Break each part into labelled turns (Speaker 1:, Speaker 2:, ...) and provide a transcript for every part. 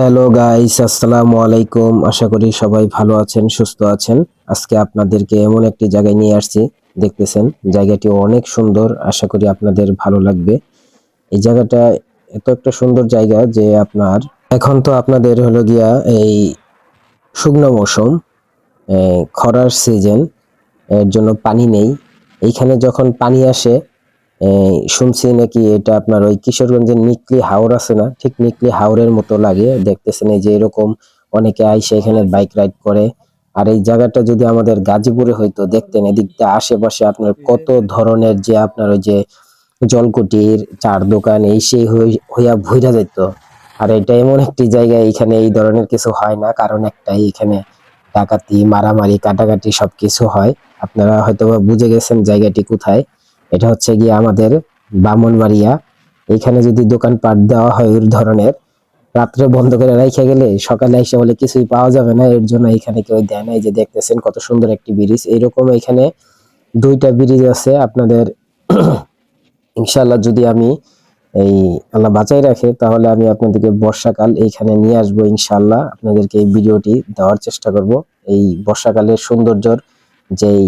Speaker 1: Hello guys, আসসালামু আলাইকুম। আশা করি সবাই ভালো আছেন, সুস্থ আছেন। আজকে আপনাদেরকে এমন একটি জায়গায় নিয়ে আসছি, দেখতেছেন? জায়গাটি অনেক সুন্দর, আশা করি আপনাদের ভালো লাগবে। এই জায়গাটা এত একটা সুন্দর জায়গা যে আপনার, এখন তো আপনাদের হলো গিয়া এই শুকনো মৌসুম খরার সিজন এর জন্য পানি নেই। এইখানে যখন পানি আসে শুনছি নাকি এটা আপনার ওই কিশোরগঞ্জের নিকলি হাওর আছে না? ঠিক নিকলি হাওরের মতো লাগে দেখতেছেন এই যে এরকম অনেকে আইসে এখানে বাইক রাইড করে। আর এই জায়গাটা যদি আমাদের গাজীপুরে হইতো দেখতেন এদিকটা আশেপাশে আপনার কত ধরনের যে আপনার ওই যে জলকুটির চার দোকান এই সেই হইয়া ভইরা যেত আর এটা এমন একটি জায়গা এখানে এই ধরনের কিছু হয় না কারণ একটাই এখানে ডাকাতি মারামারি কাটাকাটি সবকিছু হয়। আপনারা হয়তো বুঝে গেছেন জায়গাটি কোথায়। এটা হচ্ছে গিয়ে আমাদের ব্রাহ্মণবাড়িয়া এখানে যদি দোকানপাট দেওয়া হয় ওই ধরনের, রাত্রে বন্ধ করে রাইখা গেলে সকালে এসে বলে কিছুই পাওয়া যাবে না, এর জন্য এখানে কেউ দেয় না। এই যে দেখতেছেন কত সুন্দর একটি ব্রিজ। এইরকম এখানে দুইটা ব্রিজ আছে আপনাদের। ইনশাল্লাহ যদি আমি এই আল্লাহ বাঁচাই রাখে, তাহলে আমি আপনাদেরকে বর্ষাকাল এইখানে নিয়ে আসব ইনশাল্লাহ আপনাদেরকে এই ভিডিওটি দেওয়ার চেষ্টা করব। এই বর্ষাকালের সৌন্দর্যর যেই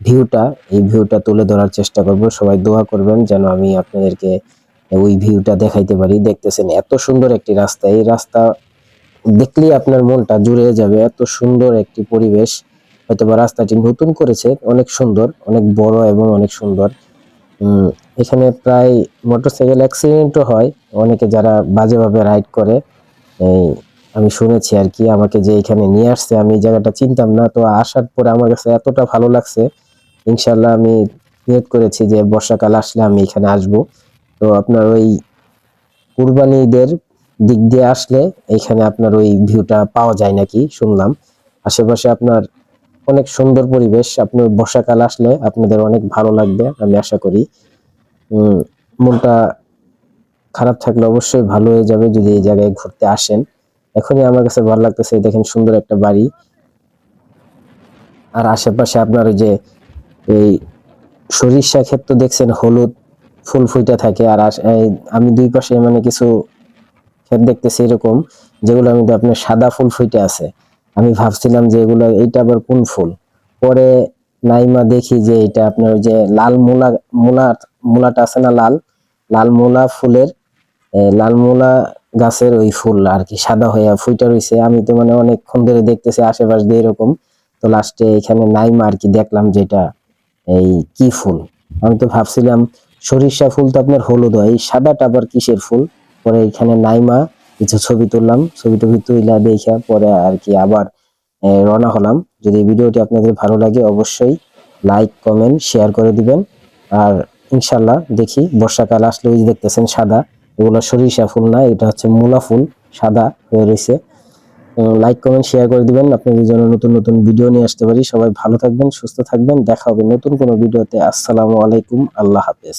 Speaker 1: ভিউটা এই ভিউটা তুলে ধরার চেষ্টা করব। সবাই দোয়া করবেন যেন আমি আপনাদেরকে ওই ভিউটা দেখাইতে পারি। দেখতেছেন এত সুন্দর একটি রাস্তা। এই রাস্তা দেখলেই আপনার মনটা জুড়ে যাবে। এত সুন্দর একটি পরিবেশ। হয়তোবা রাস্তাটি নতুন করেছে, অনেক সুন্দর, অনেক বড় এবং অনেক সুন্দর। এখানে প্রায় মোটরসাইকেল অ্যাক্সিডেন্টও হয়। অনেকে যারা বাজেভাবে রাইড করে, এই আমি শুনেছি আর কি, আমাকে যে এখানে নিয়ে আসছে, আমি এই জায়গাটা চিনতাম না। তো আসার পরে আমার কাছে এতটা ভালো লাগছে ইনশাল্লাহ আমি নিয়ত করেছি যে বর্ষাকাল আসলে আমি এখানে আসব। তো আপনার ওই কুরবানি ঈদের দিক দিয়ে আসলে এখানে আপনার ওই ভিউটা পাওয়া যায় নাকি শুনলাম। আশেপাশে আপনার অনেক সুন্দর পরিবেশ, আপনি বর্ষাকাল আসলে আপনাদের অনেক ভালো লাগবে আমি আশা করি। মনটা খারাপ থাকলে অবশ্যই ভালো হয়ে যাবে যদি এই জায়গায় ঘুরতে আসেন। এখনই আমার কাছে ভালো লাগতেছে দেখেন সুন্দর একটা বাড়ি। আর আশেপাশে আপনার ওই যে এই সরিষা ক্ষেত তো দেখছেন হলুদ ফুল ফুইটা থাকে আর আমি দুই পাশে মানে কিছু ক্ষেত দেখতেছি এরকম, যেগুলো আমি আপনার সাদা ফুল ফুইটে আছে। আমি ভাবছিলাম যে এগুলো, এইটা আবার কোন ফুল? পরে নাইমা দেখি যে এটা আপনার ওই যে লাল মূলা মূলা, মূলাটা আছে না লাল? লাল মূলা ফুলের লাল মূলা গাছের ওই ফুল আর কি, সাদা হয়ে ফুইটা রইছে। আমি তো মানে অনেকক্ষণ ধরে দেখতেছি আশেপাশ দিয়ে এরকম। তো লাস্টে এখানে নাইমা আর কি দেখলাম যেটা এই কি ফুল? আমি তো ভাবছিলাম সরিষা ফুল তো আপনার হলুদ হয়, এই সাদাটা আবার কিসের ফুল? পরে এখানে নাইমা, কিছু ছবি তুললাম, ছবি টবি তুইলা দেখা পরে আর কি আবার রওনা হলাম। যদি ভিডিওটি আপনাদের ভালো লাগে অবশ্যই লাইক, কমেন্ট, শেয়ার করে দিবেন। আর ইনশাল্লাহ দেখি, বর্ষাকাল আসলে ওই দেখতেছেন সাদা, এগুলো সরিষা ফুল না, এটা হচ্ছে মূলা ফুল, সাদা হয়ে রয়েছে। লাইক কমেন্ট শেয়ার করে দিবেন। আপনাদের জন্য নতুন নতুন ভিডিও নিয়ে আসতে পারি। সবাই ভালো থাকবেন, সুস্থ থাকবেন। দেখা হবে নতুন কোনো ভিডিওতে আসসালামু আলাইকুম। আল্লাহ হাফেজ।